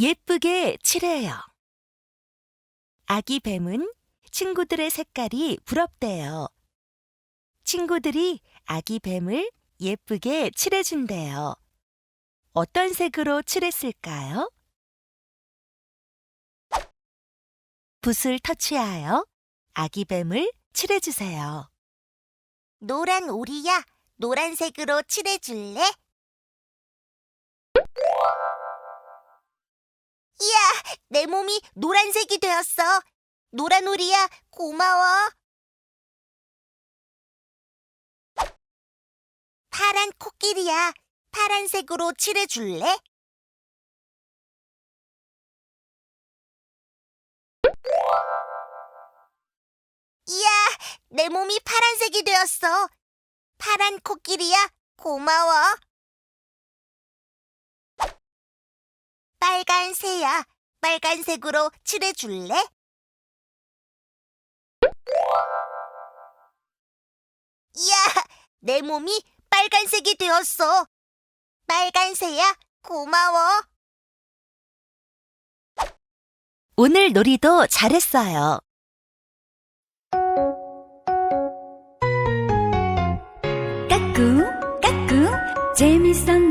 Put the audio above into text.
예쁘게 칠해요. 아기 뱀은 친구들의 색깔이 부럽대요. 친구들이 아기 뱀을 예쁘게 칠해준대요. 어떤 색으로 칠했을까요? 붓을 터치하여 아기 뱀을 칠해주세요. 노란 오리야, 노란색으로 칠해줄래? 내 몸이 노란색이 되었어. 노란 오리야, 고마워. 파란 코끼리야, 파란색으로 칠해줄래? 이야, 내 몸이 파란색이 되었어. 파란 코끼리야, 고마워. 빨간 새야, 빨간색으로 칠해줄래? 이야, 내 몸이 빨간색이 되었어. 빨간 새야, 고마워. 오늘 놀이도 잘했어요. 까꿍 까꿍 재밌었